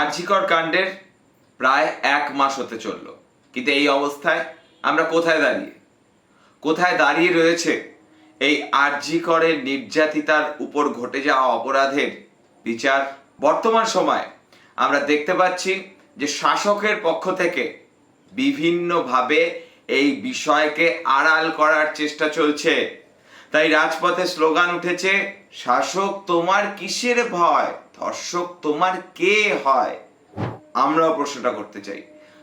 আর্জিকর কাণ্ডের প্রায় এক মাস হতে চলল। কিন্তু এই অবস্থায় আমরা কোথায় দাঁড়িয়ে? কোথায় দাঁড়িয়ে রয়েছে এই আর্জিকরের নির্যাতিতার উপর ঘটে যাওয়া অপরাধের বিচার? বর্তমান সময়ে আমরা দেখতে পাচ্ছি যে শাসকের পক্ষ থেকে বিভিন্নভাবে এই বিষয়কে আড়াল করার চেষ্টা চলছে। তাই রাজপথে স্লোগান উঠেছে, শাসক, তোমার কিসের ভয়? ধর্ষক তোমার কে হয়? আমরাও প্রশ্নটা করতে চাই।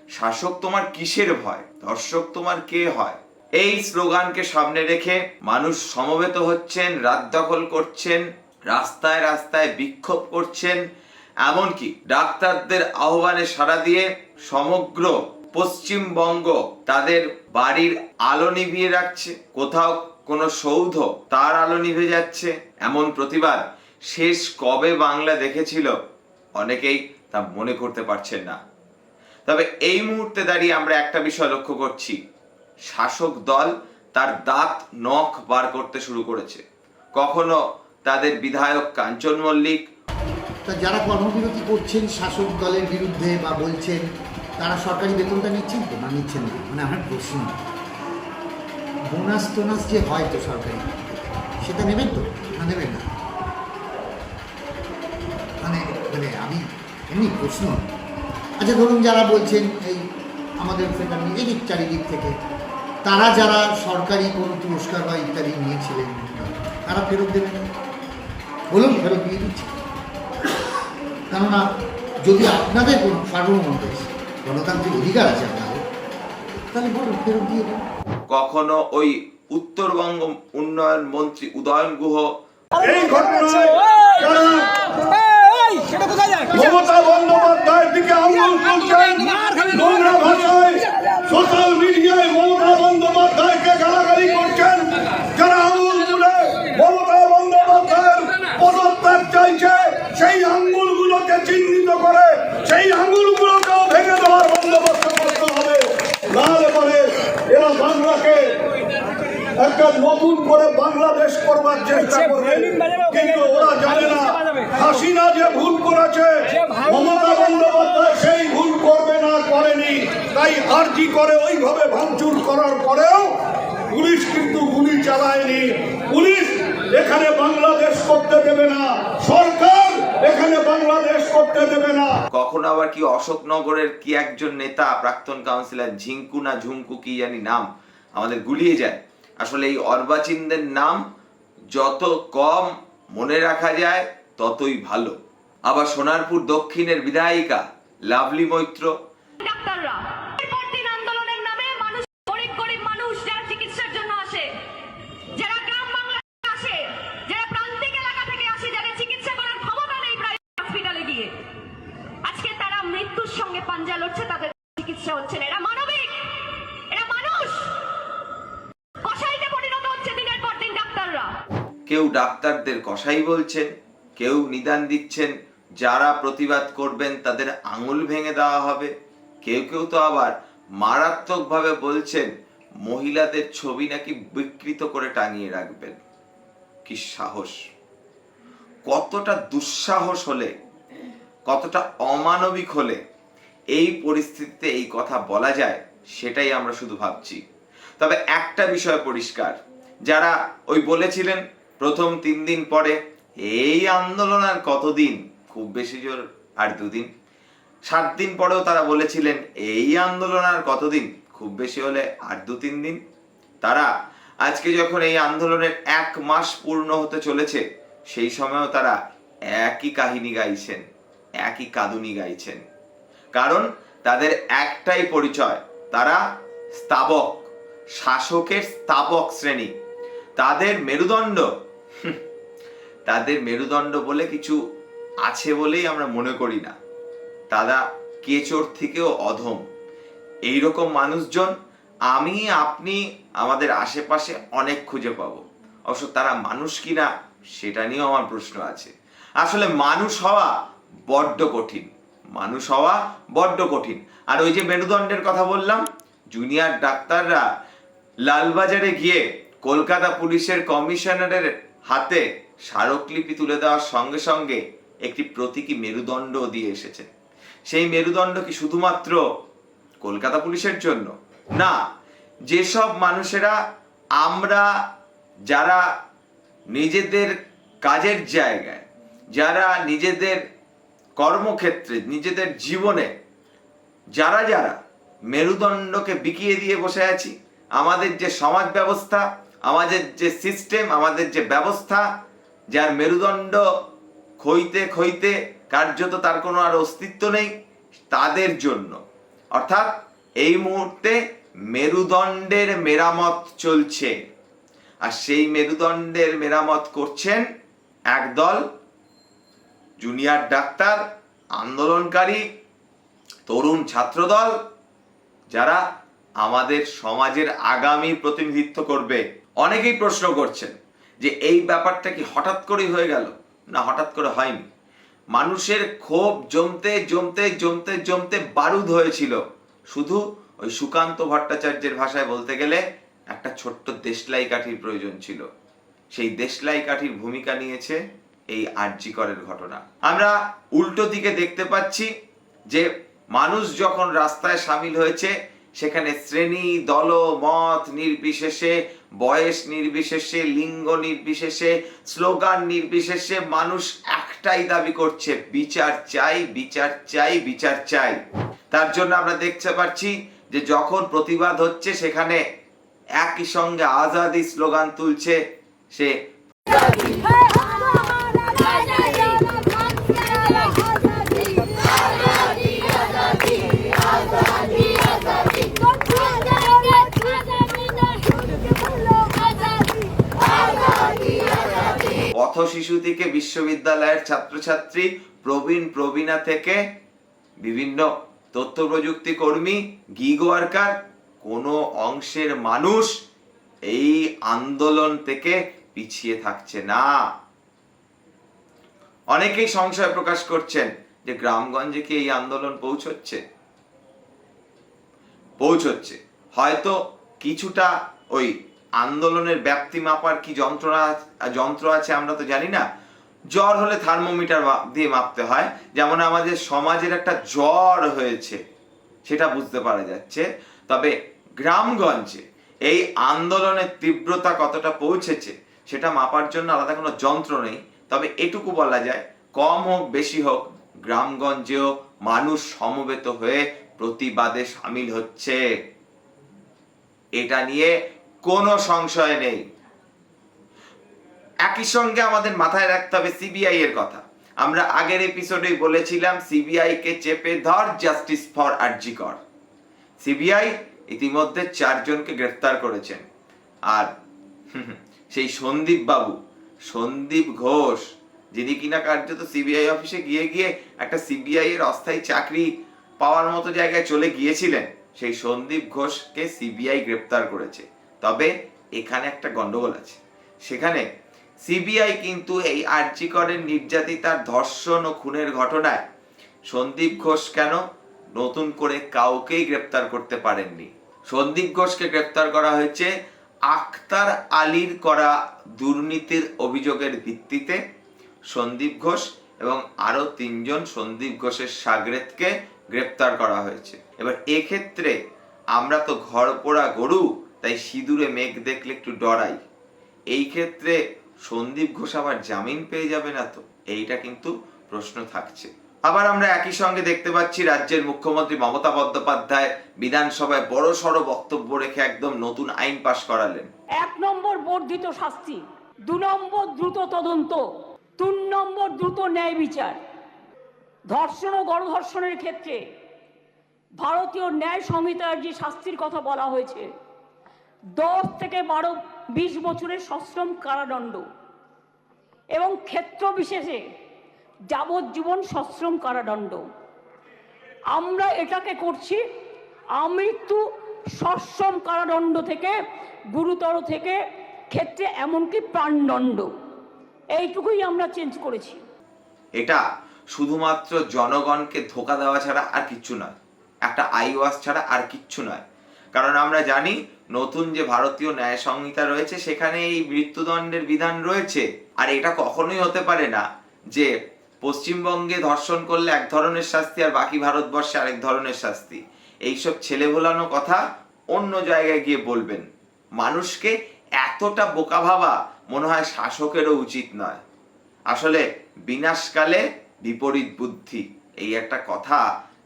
শাসক তোমার কিসের ভয়? ধর্ষক তোমার কে হয়? এই স্লোগানকে সামনে রেখে মানুষ সমবেত হচ্ছেন, রাত দখল করছেন, রাস্তায় রাস্তায় বিক্ষোভ করছেন, এমনকি ডাক্তারদের আহ্বানে সাড়া দিয়ে সমগ্র পশ্চিমবঙ্গ তাদের বাড়ির আলো নিভিয়ে রাখছে। কোথাও কোনো সৌধ তার আলো নিভে যাচ্ছে। এমন প্রতিবাদ শেষ কবে বাংলা দেখেছিল? অনেকেই তা মনে করতে পারছেন না। তবে এই মুহূর্তে দাঁড়িয়ে আমরা একটা বিষয় লক্ষ্য করছি। শাসক দল তার দাঁত নখ বার করতে শুরু করেছে। কখনো তাদের বিধায়ক কাঞ্চন মল্লিক। যারা কর্মবিরতি করছেন শাসক দলের বিরুদ্ধে বা বলছেন, তারা সরকারি বেতনটা নিচ্ছেন তো? না, নিচ্ছেন না। মানে আমার প্রশ্ন বোনাস টোনাস যে হয় তো সরকারি, সেটা নেবেন তো? না নেবেন না? মানে মানে আমি এমনি প্রশ্ন। আচ্ছা ধরুন যারা বলছেন এই আমাদের ফেডারেল এই দিক চারিদিক থেকে তারা যারা সরকারি কোনো পুরস্কার বা ইত্যাদি নিয়েছিলেন তারা ফেরত দেবেন? বলুন ফেরত দিয়ে দিচ্ছি। কেননা যদি আপনাদের কোনো সার্বভৌম দেশ গণতান্ত্রিক অধিকার আছে আপনাদের তাহলে বলুন ফেরত দিয়ে দেন। কখনো ওই উত্তরবঙ্গ উন্নয়ন মন্ত্রী উদয়ন গুহ এই ঘটনায় মমতা বন্দ্যোপাধ্যায়ের দিকে আঙুল তুলছেন নোংরা ভাষায় সোশ্যাল মিডিয়ায় মমতা বন্দ্যোপাধ্যায়কে গালাগালি করছেন। যারা আঙুল তুলে মমতা বন্দ্যোপাধ্যায়ের পদত্যাগ চাইছে সেই আঙ্গুলগুলোকে চিহ্নিত করে সেই আঙ্গুলগুলোকেও ভেঙে দেওয়ার বন্দোবস্ত করতে হবে। নাহলে পরে এরা বাংলাকে একটা নতুন করে বাংলাদেশ করবার চেষ্টা করবে। কিন্তু ওরা জানে না হাসিনা যে ভুল করেছে মমতা বন্দ্যোপাধ্যায় সেই ভুল করবে না করেনি। তাই আর্জি করে ওইভাবে ভাঙচুর করার পরেও পুলিশ কিন্তু গুলি চালায়নি। পুলিশ এখানে বাংলাদেশ করতে দেবে না সরকার এখানে বাংলাদেশ করতে দেবে না। কখন আবার কি অশোকনগরের কি একজন নেতা প্রাক্তন কাউন্সিলর ঝিঙ্কু না ঝুমকু কি জানি নাম আমাদের গুলিয়ে যায়। আসলে এই অর্বাচীনদের নাম যত কম মনে রাখা যায় ততই ভালো। আবার সোনারপুর দক্ষিণের বিধায়িকা লাভলি মৈত্র। পাঞ্জা লড়ছে তাদের চিকিৎসা হচ্ছে না। এরা মানবিক এরা মানুষ। কসাইতে পরিণত হচ্ছে দিনের পর দিন ডাক্তাররা। কেউ ডাক্তারদের কসাই বলছেন কেউ নিদান দিচ্ছেন, যারা প্রতিবাদ করবেন তাদের আঙুল ভেঙে দেওয়া হবে। কেউ কেউ তো আবার মারাত্মকভাবে বলছেন, মহিলাদের ছবি নাকি বিকৃত করে টাঙিয়ে রাখবেন। কি সাহস! কতটা দুঃসাহস হলে, কতটা অমানবিক হলে এই পরিস্থিতিতে এই কথা বলা যায়, সেটাই আমরা শুধু ভাবছি। তবে একটা বিষয় পরিষ্কার, যারা ওই বলেছিলেন, প্রথম তিন দিন পরে এই আন্দোলন আর কতদিন? খুব বেশি জোর, আর দুদিন? সাত দিন পরেও তারা বলেছিলেন, এই আন্দোলন আর কতদিন? খুব বেশি হলে আর দু তিন দিন? তারা আজকে যখন এই আন্দোলনের এক মাস পূর্ণ হতে চলেছে, সেই সময়ও তারা একই কাহিনী গাইছেন, একই কাঁদুনি গাইছেন। কারণ তাদের একটাই পরিচয়, তারা স্তাবক, শাসকের স্তাবক শ্রেণি। তাদের মেরুদণ্ড তাদের মেরুদণ্ড বলে কিছু আছে বলেই আমরা মনে করি না। তারা কেচোর থেকেও অধম। এইরকম মানুষজন আমি, আপনি, আমাদের আশেপাশে অনেক খুঁজে পাবো। অবশ্য তারা মানুষ কিনা সেটা নিয়েও আমার প্রশ্ন আছে। আসলে মানুষ হওয়া বড্ড কঠিন। মানুষ হওয়া বড্ড কঠিন। আর ওই যে মেরুদণ্ডের কথা বললাম, জুনিয়র ডাক্তাররা লালবাজারে গিয়ে কলকাতা পুলিশের কমিশনারের হাতে স্মারকলিপি তুলে দেওয়ার সঙ্গে সঙ্গে একটি প্রতীকী মেরুদণ্ড দিয়ে এসেছে। সেই মেরুদণ্ড কি শুধুমাত্র কলকাতা পুলিশের জন্য? না, যেসব মানুষেরা আমরা, যারা নিজেদের কাজের জায়গায়, যারা নিজেদের কর্মক্ষেত্রে, নিজেদের জীবনে, যারা যারা মেরুদণ্ডকে বিকিয়ে দিয়ে বসে আছি, আমাদের যে সমাজ ব্যবস্থা, আমাদের যে সিস্টেম আমাদের যে ব্যবস্থা যার মেরুদণ্ড খইতে খইতে কার্যত তার কোনো আর অস্তিত্ব নেই, তাদের জন্য। অর্থাৎ এই মুহূর্তে মেরুদণ্ডের মেরামত চলছে। আর সেই মেরুদণ্ডের মেরামত করছেন একদল জুনিয়র ডাক্তার, আন্দোলনকারী, তরুণ ছাত্রদল, যারা আমাদের সমাজের আগামী প্রতিনিধিত্ব করবে। অনেকেই প্রশ্ন করছেন যে এই ব্যাপারটা কি হঠাৎ করেই হয়ে গেল? না, হঠাৎ করে হয়নি। মানুষের ক্ষোভ জমতে জমতে জমতে জমতে বারুদ হয়েছিল। শুধু ওই সুকান্ত ভট্টাচার্যের ভাষায় বলতে গেলে একটা ছোট্ট দেশলাই কাঠির প্রয়োজন ছিল। সেই দেশলাই কাঠির ভূমিকা নিয়েছে এই আরজি করের ঘটনা। আমরা উল্টো দিকে দেখতে পাচ্ছি যে মানুষ যখন রাস্তায় সামিল হয়েছে, সেখানে শ্রেণি, দল, মত নির্বিশেষে বয়স নির্বিশেষে লিঙ্গ নির্বিশেষে স্লোগান নির্বিশেষে মানুষ একটাই দাবি করছে বিচার চাই বিচার চাই বিচার চাই তার জন্য আমরা দেখতে পাচ্ছি যে যখন প্রতিবাদ হচ্ছে সেখানে একই সঙ্গে আজাদি স্লোগান তুলছে সে শিশু থেকে বিশ্ববিদ্যালয়ের ছাত্রছাত্রী প্রবীণ প্রবীণা থেকে বিভিন্ন তথ্য প্রযুক্তি কর্মী, গিগ ওয়ার্কার, কোনো অংশের মানুষ এই আন্দোলন থেকে পিছিয়ে থাকছে না। অনেকেই সংশয় প্রকাশ করছেন যে গ্রামগঞ্জে কি এই আন্দোলন পৌঁছচ্ছে? পৌঁছচ্ছে। হয়তো কিছুটা ওই আন্দোলনের ব্যাপ্তি মাপার কি যন্ত্রণা যন্ত্র আছে আমরা তো জানি না। জ্বর হলে থার্মোমিটার দিয়ে মাপতে হয়। যেমন আমাদের সমাজের একটা জ্বর হয়েছে, সেটা বুঝতে পারা যাচ্ছে। তবে গ্রামগঞ্জে এই আন্দোলনের তীব্রতা কতটা পৌঁছেছে, সেটা মাপার জন্য আলাদা কোনো যন্ত্র নেই। তবে এটুকু বলা যায়, কম হোক, বেশি হোক, গ্রামগঞ্জেও মানুষ সমবেত হয়ে প্রতিবাদে সামিল হচ্ছে। এটা নিয়ে কোনো সংশয় নেই। একই সঙ্গে আমাদের মাথায় রাখতে হবে সিবিআই এর কথা। আমরা আগের এপিসোডে বলেছিলাম সিবিআই কে চেপে ধর জাস্টিস ফর আরজি কর। সিবিআই ইতিমধ্যে চারজনকে গ্রেফতার করেছেন। আর সেই সন্দীপ বাবু, সন্দীপ ঘোষ, যিনি কিনা কার্যত সিবিআই অফিসে গিয়ে গিয়ে একটা সিবিআই এর অস্থায়ী চাকরি পাওয়ার মতো জায়গায় চলে গিয়েছিলেন, সেই সন্দীপ ঘোষকে সিবিআই গ্রেপ্তার করেছে। তবে এখানে একটা গন্ডগোল আছে। সেখানে সিবিআই কিন্তু এই আর্জি করেন নির্যাতিতার ধর্ষণ ও খুনের ঘটনায় সন্দীপ ঘোষ কেন নতুন করে কাউকেই গ্রেপ্তার করতে পারেননি? সন্দীপ ঘোষকে গ্রেপ্তার করা হয়েছে আক্তার আলীর করা দুর্নীতির অভিযোগের ভিত্তিতে সন্দীপ ঘোষ এবং আরও তিনজন সন্দীপ ঘোষের সাগরেদকে গ্রেপ্তার করা হয়েছে। এবার এক্ষেত্রে আমরা তো ঘর পোড়া গরু তাই সিঁদুরে মেঘ দেখলে একটু ডরাই। এই ক্ষেত্রে সন্দীপ ঘোষ আবার জামিন পেয়ে যাবে না তো? এইটা কিন্তু প্রশ্ন থাকছে। আবার আমরা একই সঙ্গে দেখতে পাচ্ছি রাজ্যের মুখ্যমন্ত্রী মমতা বন্দ্যোপাধ্যায় বিধানসভায় বড় সড় বক্তব্য রেখে একদম নতুন আইন পাশ করালেন। এক নম্বর বর্ধিত শাস্তি, দু নম্বর দ্রুত তদন্ত, তিন নম্বর দ্রুত ন্যায় বিচার। ধর্ষণ ও গণধর্ষণের ক্ষেত্রে ভারতীয় ন্যায় সংহিতার যে শাস্তির কথা বলা হয়েছে দশ থেকে বারো, বিশ বছরের সশ্রম কারাদণ্ড এবং ক্ষেত্র বিশেষে যাবজ্জীবন সশ্রম কারাদণ্ড। আমরা এটাকে করছি আমৃত্যু সশ্রম কারাদণ্ড থেকে, গুরুতর থেকে, ক্ষেত্রে এমনকি প্রাণদণ্ড। এইটুকুই আমরা চেঞ্জ করেছি। এটা শুধুমাত্র জনগণকে ধোকা দেওয়া ছাড়া আর কিচ্ছু নয়, একটা আইওয়াস ছাড়া আর কিচ্ছু নয়। কারণ আমরা জানি নতুন যে ভারতীয় ন্যায় সংহিতা রয়েছে, সেখানে এই মৃত্যুদণ্ডের বিধান রয়েছে। আর এটা কখনোই হতে পারে না যে পশ্চিমবঙ্গে ধর্ষণ করলে এক ধরনের শাস্তি আর বাকি ভারতবর্ষে আরেক ধরনের শাস্তি। এইসব ছেলে ভোলানো কথা অন্য জায়গায় গিয়ে বলবেন। মানুষকে এতটা বোকা ভাবা মনে হয় শাসকেরও উচিত নয়। আসলে বিনাশকালে বিপরীত বুদ্ধি, এই একটা কথা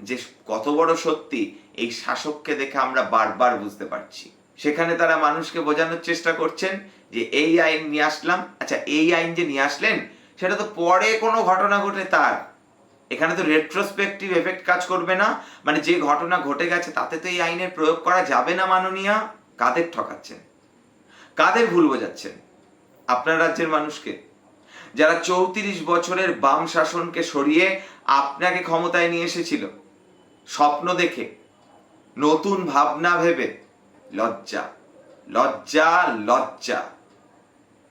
যে কত বড় সত্যি এই শাসককে দেখে আমরা বারবার বুঝতে পারছি। সেখানে তারা মানুষকে বোঝানোর চেষ্টা করছেন যে এই আইন নিয়ে আসলাম। আচ্ছা এই আইন যে নিয়ে আসলেন, সেটা তো পরে কোনো ঘটনা ঘটে তার। এখানে তো রেট্রোস্পেক্টিভ এফেক্ট কাজ করবে না। মানে যে ঘটনা ঘটে গেছে, তাতে তো এই আইনের প্রয়োগ করা যাবে না মাননীয়া। কাদের ঠকাচ্ছেন? কাদের ভুল বোঝাচ্ছেন? আপনার রাজ্যের মানুষকে। যারা চৌত্রিশ বছরের বাম শাসনকে সরিয়ে আপনাকে ক্ষমতায় নিয়ে এসেছিল, স্বপ্ন দেখে নতুন ভাবনা ভেবে, লজ্জা লজ্জা লজ্জা।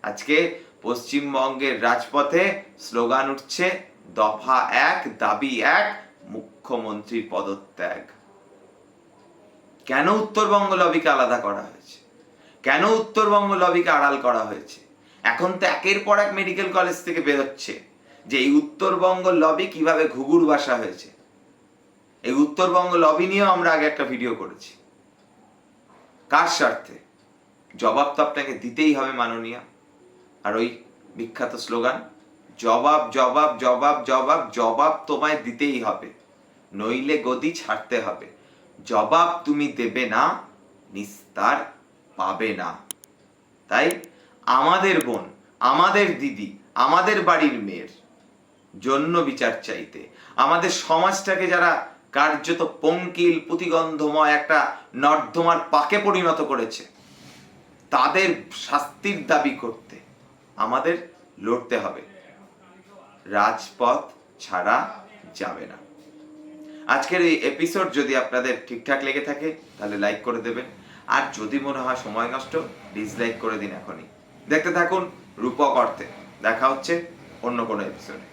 আজকে পশ্চিমবঙ্গের রাজপথে স্লোগান উঠছে, দফা এক, দাবি এক মুখ্যমন্ত্রীর পদত্যাগ। কেন উত্তরবঙ্গ লবিকে আলাদা করা হয়েছে? কেন উত্তরবঙ্গ লবিকে আড়াল করা হয়েছে? এখন তো একের পর এক মেডিকেল কলেজ থেকে বেরোচ্ছে যে এই উত্তরবঙ্গ লবি কীভাবে ঘুঘুর বাসা হয়েছে। এই উত্তরবঙ্গ লবি নিয়েও আমরা আগে একটা ভিডিও করেছি। কার স্বার্থে? জবাব তো আপনাকে দিতেই হবে মাননীয়া। আর ওই বিখ্যাত স্লোগান, জবাব জবাব জবাব জবাব জবাব তোমায় দিতেই হবে। নইলে গদি ছাড়তে হবে। জবাব তুমি দেবে না, নিস্তার পাবে না। তাই আমাদের বোন, আমাদের দিদি, আমাদের বাড়ির মেয়ের জন্য বিচার চাইতে, আমাদের সমাজটাকে যারা কার্যত পঙ্কিল পুতিগন্ধময় একটা নর্দমার পাকে পরিণত করেছে। তাদের শাস্তির দাবি করতে আমাদের লড়তে হবে। রাজপথ ছাড়া যাবে না। আজকের এই এপিসোড যদি আপনাদের ঠিকঠাক লেগে থাকে, তাহলে লাইক করে দেবেন। আর যদি মনে হয় সময় নষ্ট ডিসলাইক করে দিন এখনই। দেখতে থাকুন রূপক অর্থে। দেখা হচ্ছে অন্য কোনো এপিসোডে